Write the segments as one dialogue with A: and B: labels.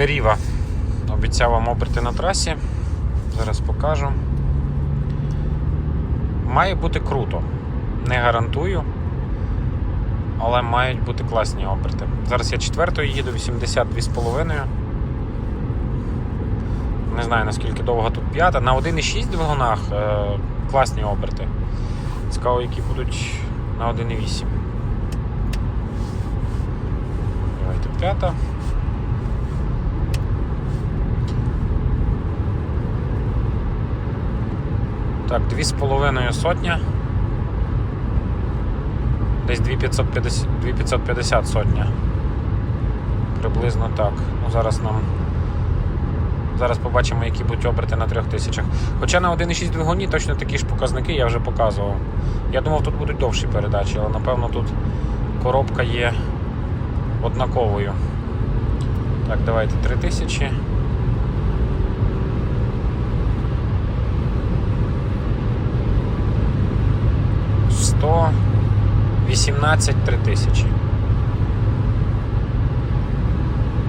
A: Meriva. Обіцяв вам оберти на трасі. Зараз покажу. Має бути круто. Не гарантую. Але мають бути класні оберти. Зараз я четвертою їду 82,5. Не знаю наскільки довго тут п'ята. На 1,6 двигунах е, класні оберти. Цікаво, які будуть на 1,8. Давайте п'ята. Так, 2,5 сотня. Десь 2550, 2550 сотня. Приблизно так. Ну, зараз нам. Зараз побачимо, які будуть оберти на 3000. Хоча на 1,6 двигуні точно такі ж показники я вже показував. Я думав, тут будуть довші передачі, але напевно тут коробка є однаковою. Так, давайте 3000. Сто 18 3000.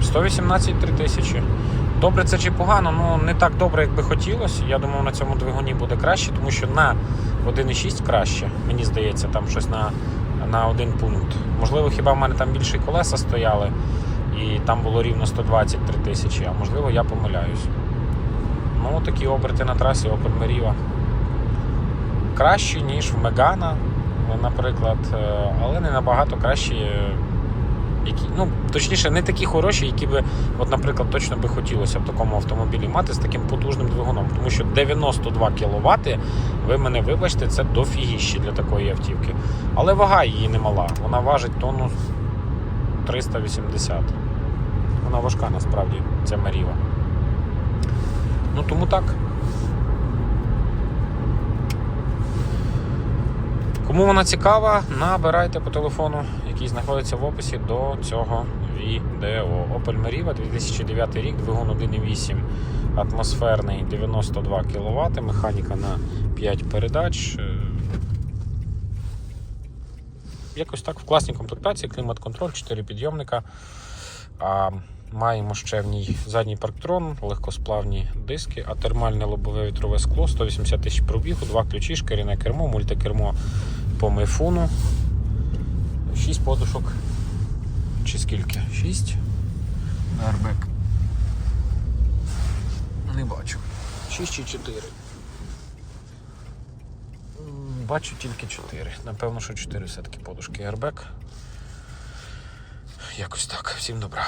A: 118 3000. Добре це чи погано, ну не так добре, як би хотілося. Я думав, на цьому двигуні буде краще, тому що на 1,6 краще, мені здається, там щось на, на один пункт. Можливо, хіба в мене там більше колеса стояли, і там було рівно 123 тисячі, а можливо, я помиляюсь. Ну, такі оберти на трасі Opel Meriva. Кращі, ніж в Мегана, наприклад, е, але не набагато кращі. е, Які, ну, точніше, не такі хороші, які би, от, наприклад, точно би хотілося в такому автомобілі мати з таким потужним двигуном. Тому що 92 кВт, ви мене вибачте, це дофігіще для такої автівки. Але вага її немала. Вона важить тонну 380. Вона важка насправді, ця Маріва. Ну тому так. Кому вона цікава, набирайте по телефону, який знаходиться в описі до цього відео. Opel Meriva 2009 рік, двигун 1.8 атмосферний 92 кВт, механіка на 5 передач. Е, Якось так в класній комплектації, клімат-контроль, 4 підйомника. Маємо ще в ній задній парктрон, легкосплавні диски, а термальне лобове вітрове скло, 180 тисяч пробігу, два ключі, шкіряне кермо, мультикермо по мейфуну. 6 подушок. Чи скільки? 6. Airbag. Не бачу. 6 чи 4. Бачу тільки 4. Напевно, що 4 все-таки подушки Airbag. Якось так. Всім добра.